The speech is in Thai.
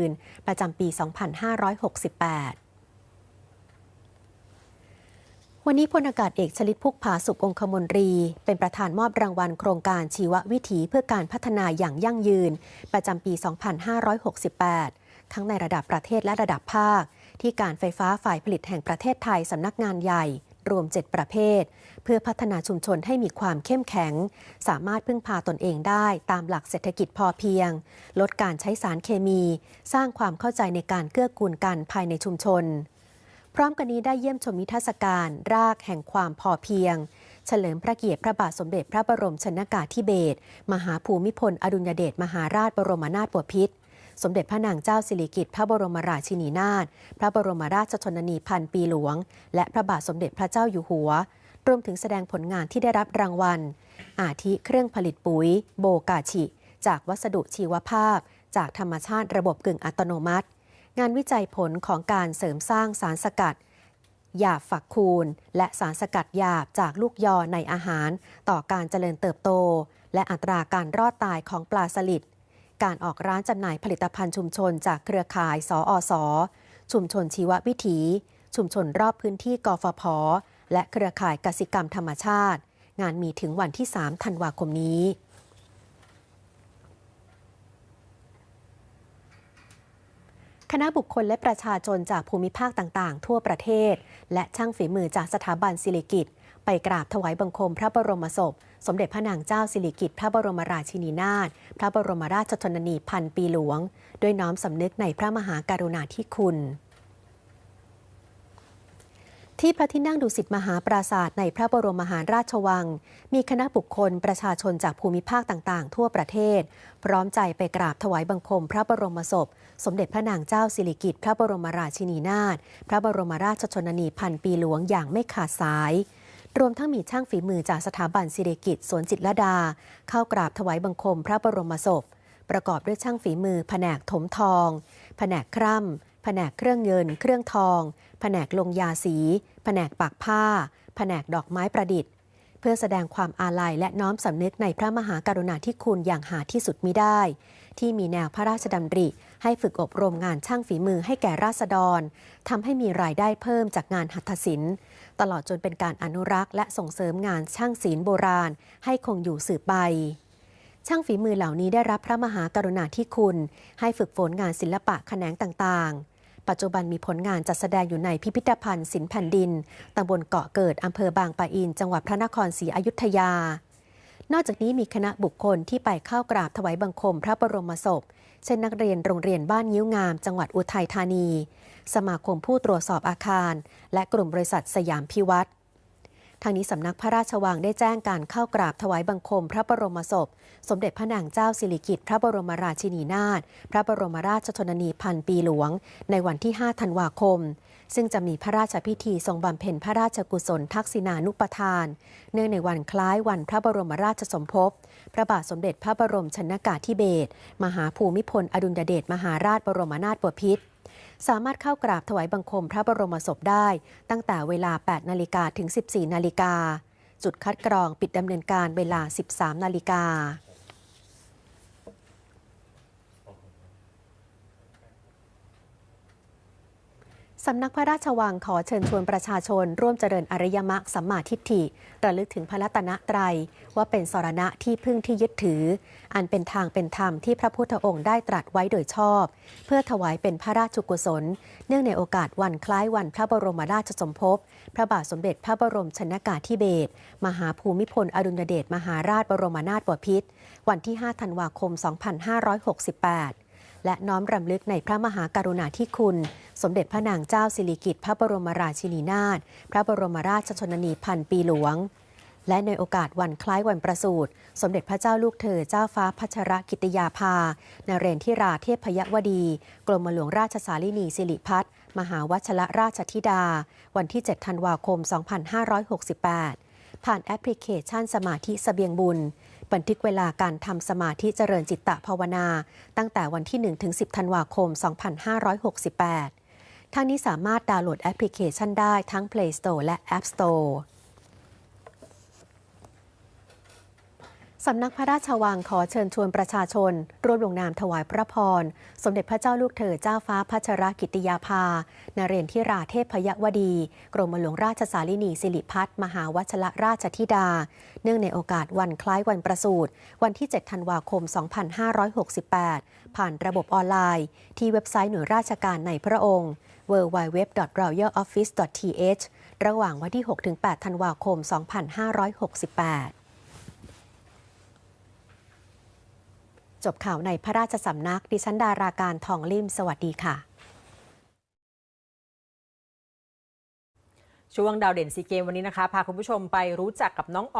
ืน ประจำปี 2568วันนี้พลอากาศเอกชลิตพุกผาสุของคมนตรี เป็นประธานมอบรางวัลโครงการชีววิถีเพื่อการพัฒนาอย่างยั่งยืน ประจำปี 2568 ทั้งในระดับประเทศและระดับภาค ที่การไฟฟ้าฝ่ายผลิตแห่งประเทศไทยสำนักงานใหญ่ รวม 7 ประเภท เพื่อพัฒนาชุมชนให้มีความเข้มแข็ง สามารถพึ่งพาตนเองได้ตามหลักเศรษฐกิจพอเพียง ลดการใช้สารเคมี สร้างความเข้าใจในการเกื้อกูลกันภายในชุมชน พร้อมกันนี้ได้เยี่ยมชมนิทรรศการรากแห่งความพอเพียงเฉลิมพระเกียรติพระบาทสมเด็จพระบรมชนากาธิเบศรมหาภูมิพล อดุลยเดชมหาราชบรมนาถบพิตร สมเด็จพระนางเจ้าสิริกิติ์พระบรมราชินีนาถ พระบรมราชชนนีพันปีหลวง และพระบาทสมเด็จพระเจ้าอยู่หัว รวมถึงแสดงผลงานที่ได้รับรางวัล อาทิเครื่องผลิตปุ๋ย โบกาชิ จากวัสดุชีวภาพ จากธรรมชาติระบบกึ่งอัตโนมัติ งานวิจัยผลของการเสริมสร้างสารสกัดหยาบฝักคูณ และสารสกัดหยาบจากลูกยอในอาหาร ต่อการเจริญเติบโต และอัตราการรอดตายของปลาสลิด การออกร้านจำหน่ายผลิตภัณฑ์ชุมชนจากเครือข่ายสออสชุมชนชีววิถี ชุมชนรอบพื้นที่กฟผ และเครือข่ายกสิกรรมธรรมชาติ งานมีถึงวันที่ 3 ธันวาคมนี้คณะบุคคลและประชาชนจากภูมิภาคต่าง ๆ ทั่วประเทศ และช่างฝีมือจากสถาบันศิริกิตไปกราบถวายบังคมพระบรมศพ สมเด็จพระนางเจ้าสิริกิติ์พระบรมราชินีนาถพระบรมราชชนนีพันปีหลวง ด้วยน้อมสำนึกในพระมหากรุณาธิคุณที่พระที่นั่งดุสิตมหาปราศาสตร์ในพระบรมมหาราชวัง มีคณะบุคคลประชาชนจากภูมิภาคต่างๆ ทั่วประเทศ พร้อมใจไปกราบถวายบังคมพระบรมศพ สมเด็จพระนางเจ้าสิริกิติ์พระบรมราชินีนาถพระบรมราชชนนีพันปีหลวงอย่างไม่ขาดสาย รวมทั้งมีช่างฝีมือจากสถาบันสิริกิติ์สวนจิตรดา เข้ากราบถวายบังคมพระบรมศพ ประกอบด้วยช่างฝีมือ แผนกถมทอง แผนกคร่ำแผนกเครื่องเงิน เครื่องทอง แผนกลงยาสี แผนกปักผ้า แผนกดอกไม้ประดิษฐ์ เพื่อแสดงความอาลัยและน้อมสำนึกในพระมหากรุณาธิคุณอย่างหาที่สุดมิได้ ที่มีแนวพระราชดำริ ให้ฝึกอบรมงานช่างฝีมือให้แก่ราษฎรทำให้มีรายได้เพิ่มจากงานหัตถศิลป์ ตลอดจนเป็นการอนุรักษ์และส่งเสริมงานช่างศิลป์โบราณ ให้คงอยู่สืบไปช่างฝีมือเหล่านี้ได้รับพระมหากรุณาธิคุณ ให้ฝึกฝนงานศิลปะแขนงต่างๆ ปัจจุบันมีผลงานจัดแสดงอยู่ในพิพิธภัณฑ์ศิลป์แผ่นดิน ตำบลเกาะเกิด อำเภอบางปะอิน จังหวัดพระนครศรีอยุธยา นอกจากนี้มีคณะบุคคลที่ไปเข้ากราบถวายบังคมพระบรมศพ เช่นนักเรียนโรงเรียนบ้านยิ้วงาม จังหวัดอุทัยธานี สมาคมผู้ตรวจสอบอาคาร และกลุ่มบริษัทสยามพิวัตร ทางนี้สำนักพระราชวังได้แจ้งการเข้ากราบถวายบังคม พระบรมศพ สมเด็จพระนางเจ้าสิริกิติ์พระบรมราชินีนาถพระบรมราชชนนีพันปีหลวง ในวันที่ 5 ธันวาคม ซึ่งจะมีพระราชพิธีทรงบำเพ็ญพระราชกุศลทักษิณานุปทาน เนื่องในวันคล้ายวันพระบรมราชสมภพ พระบาทสมเด็จพระบรมชนากาธิเบศรมหาภูมิพลอดุลยเดชมหาราชบรมนาถบพิตร สามารถเข้ากราบถวายบังคมพระบรมศพได้ ตั้งแต่เวลา 8 นาฬิกาถึง 14 นาฬิกา จุดคัดกรองปิดดำเนินการเวลา 13 นาฬิกา สำนักพระราชวังขอเชิญชวนประชาชน ร่วมเจริญอริยมรรคสัมมาทิฏฐิระลึกถึงพระรัตนตรัย ว่าเป็นสรณะที่พึ่งที่ยึดถือ อันเป็นทางเป็นธรรมที่พระพุทธองค์ได้ตรัสไว้โดยชอบ เพื่อถวายเป็นพระราชกุศล เนื่องในโอกาสวันคล้ายวันพระบรมราชสมภพพระบาทสมเด็จพระบรมชนากาธิเบศรมหาภูมิพลอดุลยเดชมหาราชบรมนาถบพิตรวันที่ 5 ธันวาคม 2568 และน้อมรำลึกในพระมหากรุณาธิคุณ สมเด็จพระนางเจ้าสิริกิติ์พระบรมราชินีนาถพระบรมราชชนนีพันปีหลวง และในโอกาสวันคล้ายวันประสูติสมเด็จพระเจ้าลูกเธอเจ้าฟ้าพัชรกิติยาภานเรนทิราเทพยวดี กรมหลวงราชสาลินีสิริพัฒน์มหาวัชรราชธิดา วันที่ 7 ธันวาคม 2568 ผ่านแอปพลิเคชันสมาธิสเสบียงบุญ บันทึกเวลาการทำสมาธิเจริญจิตตภาวนา ตั้งแต่วันที่ 1 ถึง 10 ธันวาคม 2568ทางนี้สามารถดาวน์โหลดแอปพลิเคชันได้ทั้ง Play Store และ App Store สำนักพระราชวังขอเชิญชวนประชาชน ร่วมลงนามถวายพระพร สมเด็จพระเจ้าลูกเธอเจ้าฟ้าพัชรกิติยาภา นเรนทิราเทพยวดี กรมหลวงราชสารินีสิริพัฒมหาวชรราชธิดา เนื่องในโอกาสวันคล้ายวันประสูติวันที่ 7 ธันวาคม 2568 ผ่านระบบออนไลน์ ที่เว็บไซต์หน่วยราชการในพระองค์ www.royaloffice.th ระหว่างวันที่ 6-8 ธันวาคม 2568 จบข่าวในพระราชสำนัก ดิฉันดาราการทองลิ่มสวัสดีค่ะ ช่วงดาวเด่นซีเกมวันนี้นะคะ พาคุณผู้ชมไปรู้จักกับน้องอ